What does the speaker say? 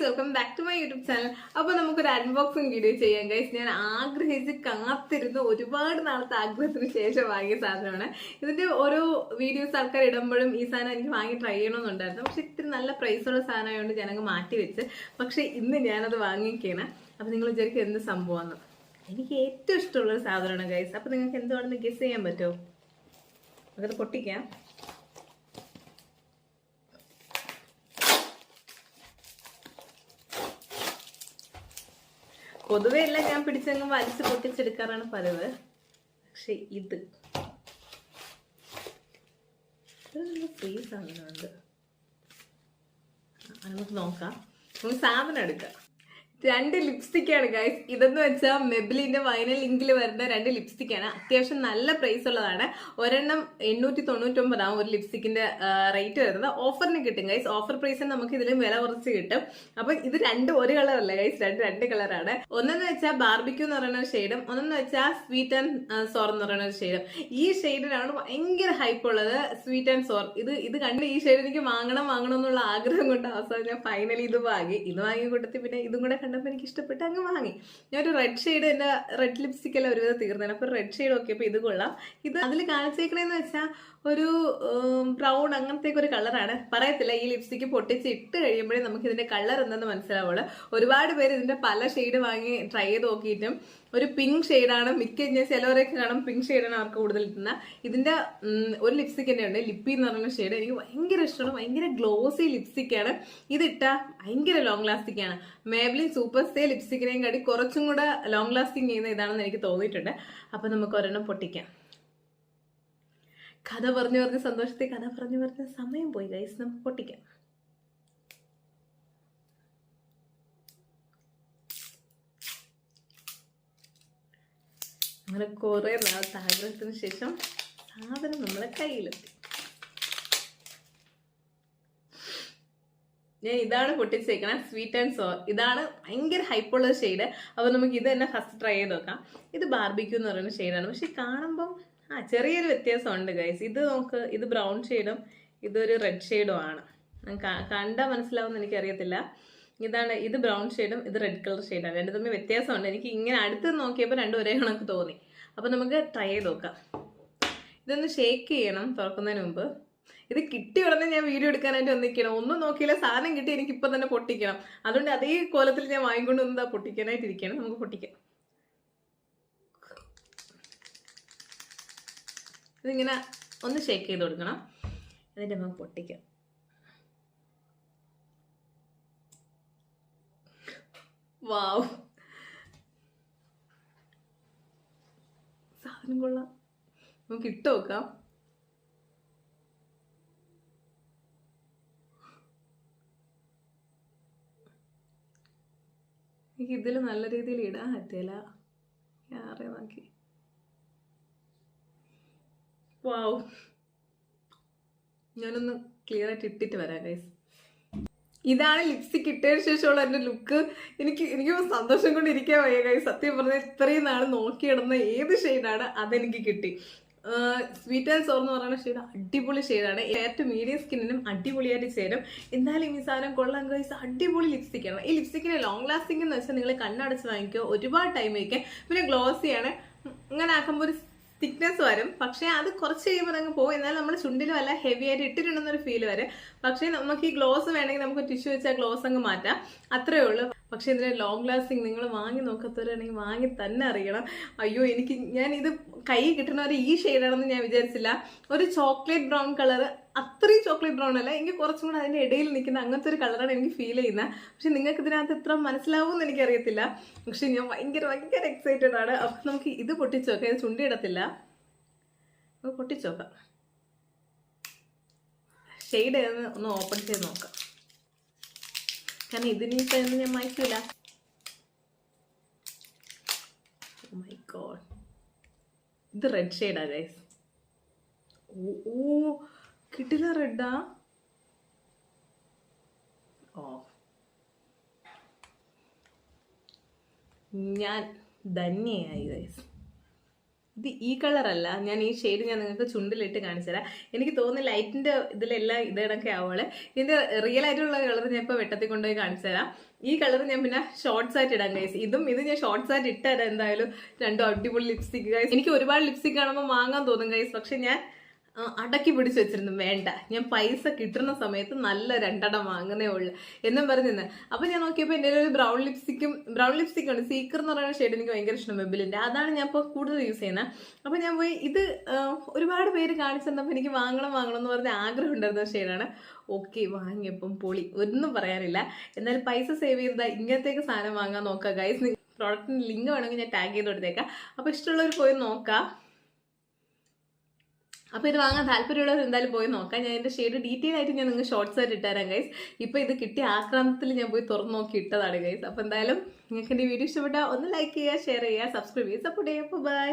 Guys welcome back to my YouTube channel അപ്പോൾ നമുക്കൊരു unboxing video ചെയ്യാം ഗൈസ് ഞാൻ ആഗ്രഹിച്ച് കാത്തിരുന്ന ഒരുപാട് നാളത്തെ ആഗ്രഹത്തിന് ശേഷം വാങ്ങിയ സാധനമാണ്. ഇതിന്റെ ഓരോ വീഡിയോസ് ആൾക്കാർ ഇടുമ്പോഴും ഈ സാധനം എനിക്ക് വാങ്ങി ട്രൈ ചെയ്യണമെന്നുണ്ടായിരുന്നു. പക്ഷെ ഇത്തിരി നല്ല പ്രൈസുള്ള സാധനമായതുകൊണ്ട് ഞാനങ്ങ് മാറ്റി വെച്ച്. പക്ഷെ ഇന്ന് ഞാനത് വാങ്ങിക്കുകയാണ് അപ്പോൾ നിങ്ങൾ വിചാരിക്കും എന്ത് സംഭവമാണ് എനിക്ക് ഏറ്റവും ഇഷ്ടമുള്ള ഒരു സാധനമാണ് ഗൈസ് അപ്പോൾ നിങ്ങൾക്ക് എന്തുവാണെന്ന് ഗസ് ചെയ്യാൻ പറ്റുമോ? നമുക്കത് പൊട്ടിക്കാം. പൊതുവെ എല്ലാം ഞാൻ പിടിച്ചങ്ങ് വലിച്ച് പൊട്ടിച്ചെടുക്കാറാണ് പതിവ്. പക്ഷെ ഇത്. ഫ്രീ സാധനമുണ്ട് ആ, നമുക്ക് നോക്കാം. നമുക്ക് സാധനം എടുക്കാം. രണ്ട് ലിപ്സ്റ്റിക് ആണ് ഗൈസ് ഇതെന്ന് വെച്ചാൽ മെബിലിന്റെ വൈനൽ ലിങ്കിൽ വരുന്ന രണ്ട് ലിപ്സ്റ്റിക് ആണ്. അത്യാവശ്യം നല്ല പ്രൈസ് ഉള്ളതാണ്. ഒരെണ്ണം എണ്ണൂറ്റി തൊണ്ണൂറ്റൊമ്പതാണ് ഒരു ലിപ്സ്റ്റിക്കിന്റെ റേറ്റ് വരുന്നത്. ഓഫറിന് കിട്ടും ഗൈസ് ഓഫർ പ്രൈസിന് നമുക്ക് ഇതിലും വില കുറച്ച് കിട്ടും. അപ്പൊ ഇത് രണ്ട് ഒരു കളറല്ല ഗൈസ് രണ്ട് രണ്ട് കളറാണ് ഒന്നെന്ന് വെച്ചാൽ ബാർബിക്യൂ എന്ന് പറയുന്ന ഒരു ഷെയ്ഡും ഒന്നെന്ന് വെച്ചാൽ സ്വീറ്റ് ആൻഡ് സോർ എന്ന് പറയുന്ന ഒരു ഷെയ്ഡും ഈ ഷെയ്ഡിനാണ് ഭയങ്കര ഹൈപ്പ് ഉള്ളത് സ്വീറ്റ് ആൻഡ് സോർ ഇത് ഇത് കണ്ട് ഈ ഷെയ്ഡ് എനിക്ക് വാങ്ങണം വാങ്ങണം എന്നുള്ള ആഗ്രഹം കൊണ്ട് അവസാനം ഞാൻ ഫൈനലി ഇത് വാങ്ങി. ഇത് വാങ്ങി കൂട്ടത്തിൽ പിന്നെ ഇതും കൂടെ കണ്ടപ്പോൾ എനിക്ക് ഇഷ്ടപ്പെട്ട് അങ്ങ് വാങ്ങി. ഞാനൊരു റെഡ് ഷെയ്ഡ് എന്റെ റെഡ് ലിപ്സ്റ്റിക് എല്ലാം ഒരുവിധം തീർന്നതാണ് അപ്പോൾ റെഡ് ഷെയ്ഡ് നോക്കിയപ്പോൾ ഇത് കൊള്ളാം. ഇത് അതിൽ കാണിച്ചേക്കണേന്ന് വെച്ചാൽ ഒരു ബ്രൗൺ അങ്ങനത്തെ ഒരു കളറാണ് പറയത്തില്ല ഈ ലിപ്സ്റ്റിക് പൊട്ടിച്ച് ഇട്ട് കഴിയുമ്പോഴേ നമുക്ക് ഇതിന്റെ കളർ എന്തെന്ന് മനസ്സിലാവുള്ളൂ. ഒരുപാട് പേര് ഇതിന്റെ പല ഷെയ്ഡ് വാങ്ങി ട്രൈ ചെയ്ത് നോക്കിയിട്ടും ഒരു പിങ്ക് ഷെയ്ഡാണ് മിക്ക ചിലവരൊക്കെ കാണും പിങ്ക് ഷെയ്ഡാണ് അവർക്ക് കൂടുതൽ കിട്ടുന്ന ഇതിന്റെ ഒരു ലിപ്സ്റ്റിക് തന്നെ ഉണ്ട്. ലിപ്പി എന്ന് പറയുന്ന ഷെയ്ഡ് എനിക്ക് ഭയങ്കര ഇഷ്ടമാണ്. ഭയങ്കര ഗ്ലോസി ലിപ്സ്റ്റിക്കാണ് ഇതിട്ട ഭയങ്കര ലോങ് ലാസ്റ്റിക് ആണ്. മേബ്ലിൻ സൂപ്പർ സ്റ്റേ ലിപ്സ്റ്റിക്കിനെയും കാട്ടി കുറച്ചും കൂടെ ലോങ് ലാസ്റ്റിംഗ് ചെയ്യുന്ന ഇതാണെന്ന് എനിക്ക് തോന്നിയിട്ടുണ്ട്. അപ്പൊ നമുക്ക് ഒരെണ്ണം പൊട്ടിക്കാം. കഥ പറഞ്ഞു പറഞ്ഞ സന്തോഷത്തെ കഥ പറഞ്ഞു പറഞ്ഞ സമയം പോയി. ഗൈസ് നമുക്ക് പൊട്ടിക്കാം. അങ്ങനെ കുറേ നാളത്തെ ആഗ്രഹത്തിന് ശേഷം സാധനം നമ്മളെ കയ്യിലെത്തി. ഞാൻ ഇതാണ് പൊട്ടിച്ചേക്കണ സ്വീറ്റ് ആൻഡ് സോ ഇതാണ് ഭയങ്കര ഹൈപ്പുള്ള ഷെയ്ഡ് അപ്പോൾ നമുക്ക് ഇത് തന്നെ ഫസ്റ്റ് ട്രൈ ചെയ്ത് നോക്കാം. ഇത് ബാർബിക്യൂ എന്ന് പറയുന്ന ഷെയ്ഡാണ് പക്ഷെ കാണുമ്പം ആ ചെറിയൊരു വ്യത്യാസമുണ്ട് ഗൈസ് ഇത് നമുക്ക് ഇത് ബ്രൗൺ ഷെയ്ഡും ഇതൊരു റെഡ് ഷെയ്ഡും ആണ്. കണ്ടാൽ മനസ്സിലാവുമെന്ന് എനിക്കറിയത്തില്ല. ഇതാണ് ഇത് ബ്രൗൺ ഷെയ്ഡും ഇത് റെഡ് കളർ ഷെയ്ഡാണ് രണ്ട് തമ്മിൽ വ്യത്യാസമുണ്ട്. എനിക്ക് ഇങ്ങനെ അടുത്ത് നോക്കിയപ്പോൾ രണ്ടും ഒരേ കണക്ക് തോന്നി. അപ്പോൾ നമുക്ക് ട്രൈ ചെയ്ത് നോക്കാം. ഇതൊന്ന് ഷേക്ക് ചെയ്യണം തുറക്കുന്നതിന് മുമ്പ്. ഇത് കിട്ടി ഉടനെ ഞാൻ വീഡിയോ എടുക്കാനായിട്ട് വന്നിരിക്കണം ഒന്നും നോക്കിയില്ല സാധനം കിട്ടി എനിക്ക് ഇപ്പം തന്നെ പൊട്ടിക്കണം. അതുകൊണ്ട് അതേ കോലത്തിൽ ഞാൻ വാങ്ങിക്കൊണ്ട് വന്നതാ പൊട്ടിക്കാനായിട്ട് ഇരിക്കണം നമുക്ക് പൊട്ടിക്കാം. ഇതിങ്ങനെ ഒന്ന് ഷേക്ക് ചെയ്ത് കൊടുക്കണം. എന്നിട്ട് നമുക്ക് പൊട്ടിക്കാം. വാവ് സാധനം കൊള്ളാം. നമുക്ക് ഇട്ട് നോക്കാം. എനിക്ക് ഇതിൽ നല്ല രീതിയിൽ ഇടാൻ പറ്റില്ല ആരെ നോക്കി വാവ് ഞാനൊന്ന് ക്ലിയർ ആയിട്ട് ഇട്ടിട്ട് വരാം ഗൈസ് ഇതാണ് ലിപ്സ്റ്റിക് ഇട്ടതിന് ശേഷമുള്ള എന്റെ ലുക്ക് എനിക്ക് എനിക്ക് സന്തോഷം കൊണ്ടിരിക്കാൻ വയ്യ കൈ സത്യം പറഞ്ഞാൽ ഇത്രയും നാൾ നോക്കിയിടുന്ന ഏത് ഷെയ്ഡാണ് അതെനിക്ക് കിട്ടി. സ്വീറ്റ് ആൻഡ് സോർ എന്ന് പറയുന്ന ഷെയ്ഡ് അടിപൊളി ഷെയ്ഡാണ് ഏറ്റവും മീഡിയം സ്കിന്നിനും അടിപൊളിയായിട്ട് ചേരും. എന്തായാലും ഈ സാധനം കൊള്ളാൻ കഴിച്ച അടിപൊളി ലിപ്സ്റ്റിക്കാണ് ഈ ലിപ്സ്റ്റിക്കിന് ലോങ് ലാസ്റ്റിംഗ് എന്ന് വെച്ചാൽ നിങ്ങൾ കണ്ണടച്ച് വാങ്ങിക്കുക ഒരുപാട് ടൈം വയ്ക്കുക പിന്നെ ഗ്ലോസിയാണ് അങ്ങനെ ആക്കുമ്പോൾ ഒരു തിക്നെസ് വരും. പക്ഷേ അത് കുറച്ച് കഴിയുമ്പോൾ അങ്ങ് പോകും. എന്നാൽ നമ്മൾ ചുണ്ടിലും അല്ല ഹെവി ആയിട്ട് ഇട്ടിട്ടുണ്ടെന്നൊരു ഫീൽ വരും. പക്ഷേ നമുക്ക് ഈ ഗ്ലോസ് വേണമെങ്കിൽ നമുക്ക് ടിഷ്യൂ വെച്ചാൽ ഗ്ലോസ് അങ്ങ് മാറ്റാം. അത്രയേ ഉള്ളൂ. പക്ഷേ ഇതിന് ലോങ് ലാസ്റ്റിംഗ് നിങ്ങൾ വാങ്ങി നോക്കാത്തവരാണെങ്കിൽ വാങ്ങി തന്നെ അറിയണം. അയ്യോ എനിക്ക് ഞാൻ ഇത് കൈ കിട്ടുന്നവരെ ഈ ഷെയ്ഡാണെന്ന് ഞാൻ വിചാരിച്ചില്ല. ഒരു ചോക്ലേറ്റ് ബ്രൗൺ കളർ അത്രയും ചോക്ലേറ്റ് ബ്രൗൺ അല്ല എനിക്ക് കുറച്ചും കൂടെ അതിന്റെ ഇടയിൽ നിൽക്കുന്ന അങ്ങനത്തെ ഒരു കളറാണ് എനിക്ക് ഫീൽ ചെയ്യുന്നത്. പക്ഷെ നിങ്ങൾക്ക് ഇതിനകത്ത് എത്ര മനസ്സിലാവുമെന്ന് എനിക്കറിയത്തില്ല. പക്ഷെ ഞാൻ ഭയങ്കര ഭയങ്കര എക്സൈറ്റഡ് ആണ്. അപ്പം നമുക്ക് ഇത് പൊട്ടിച്ച് നോക്കാം. ഇത് ചുണ്ടിയിടത്തില്ല പൊട്ടിച്ചോക്കാം ഷെയ്ഡ് ഒന്ന് ഓപ്പൺ ചെയ്ത് നോക്കാം. കാരണം ഇതിന് എന്ന് ഞാൻ മായ്ക്കൂല. ഗോഡ് ഇത് റെഡ് ഷെയ്ഡാ ഗൈസ് ഓ ഓ കിട്ടില്ല റെഡാ ഓ. ഞാൻ ധന്യയായി ഗൈസ് ഇത് ഈ കളറല്ല. ഞാൻ ഈ ഷെയ്ഡ് ഞാൻ നിങ്ങൾക്ക് ചുണ്ടിലിട്ട് കാണിച്ചു തരാം. എനിക്ക് തോന്നുന്നു ലൈറ്റിന്റെ ഇതിലെല്ലാം ഇതേടൊക്കെ കണക്കെ ഇതിന്റെ റിയൽ ആയിട്ടുള്ള കളർ ഞാൻ ഇപ്പോൾ വെട്ടത്തിൽ കൊണ്ടുപോയി കാണിച്ചു തരാം. ഈ കളർ ഞാൻ പിന്നെ ഷോർട്ട്സ് ആയിട്ട് ഇടാൻ ഗൈസ് ഇതും ഇത് ഞാൻ ഷോർട്ട്സ് ആയിട്ട് ഇട്ടുതരാം എന്തായാലും രണ്ടും അടിപൊളി ലിപ്സ്റ്റിക് ഗൈസ് എനിക്ക് ഒരുപാട് ലിപ്സ്റ്റിക് കാണുമ്പോൾ വാങ്ങാൻ തോന്നും ഗൈസ് പക്ഷെ ഞാൻ അടക്കി പിടിച്ച് വെച്ചിരുന്നു. വേണ്ട ഞാൻ പൈസ കിട്ടുന്ന സമയത്ത് നല്ല രണ്ടെണ്ണം വാങ്ങുന്നേ ഉള്ളു എന്നും പറഞ്ഞിരുന്നു. അപ്പൊ ഞാൻ നോക്കിയപ്പോൾ എന്റെ ഒരു ബ്രൗൺ ലിപ്സ്റ്റിക്കും ബ്രൗൺ ലിപ്സ്റ്റിക് ഉണ്ട് സീക്കർ എന്ന് പറയുന്ന ഷെയ്ഡ് എനിക്ക് ഭയങ്കര ഇഷ്ടം വെബിലിന്റെ അതാണ് ഞാൻ ഇപ്പോൾ കൂടുതൽ യൂസ് ചെയ്യുന്നത്. അപ്പൊ ഞാൻ പോയി ഇത് ഒരുപാട് പേര് കാണിച്ചു എനിക്ക് വാങ്ങണം വാങ്ങണം എന്ന് പറഞ്ഞ ആഗ്രഹം ഉണ്ടായിരുന്ന ഷെയ്ഡാണ് ഓക്കെ വാങ്ങിയപ്പം പൊളി. ഒന്നും പറയാനില്ല. എന്നാലും പൈസ സേവ് ചെയ്താൽ ഇങ്ങനത്തേക്ക് സാധനം വാങ്ങാൻ നോക്കുക ഗൈസ് പ്രോഡക്റ്റിന് ലിങ്ക് വേണമെങ്കിൽ ഞാൻ ടാഗ് ചെയ്ത് കൊടുത്തേക്കാം. അപ്പോൾ ഇഷ്ടമുള്ളവർ പോയി നോക്കാം. അപ്പോൾ ഇത് വാങ്ങാൻ താല്പര്യമുള്ളവർ എന്തായാലും പോയി നോക്കാം. ഞാൻ എന്റെ ഷെയ്ഡ് ഡീറ്റെയിൽ ആയിട്ട് ഞാൻ നിങ്ങൾക്ക് ഷോർട്സ് ആയിട്ട് ഇട്ടുതരാം ഗൈസ് ഇപ്പൊ ഇത് കിട്ടിയ ആക്രാന്തത്തിൽ ഞാൻ പോയി തുറന്നു നോക്കി ഇട്ടതാണ് ഗൈസ് അപ്പോൾ എന്തായാലും നിങ്ങൾക്ക് എന്റെ വീഡിയോ ഇഷ്ടപ്പെട്ടാൽ ഒന്ന് ലൈക്ക് ചെയ്യുക ഷെയർ ചെയ്യുക സബ്സ്ക്രൈബ് ചെയ്യുക സപ്പോർട്ട് ചെയ്യുക. ബൈ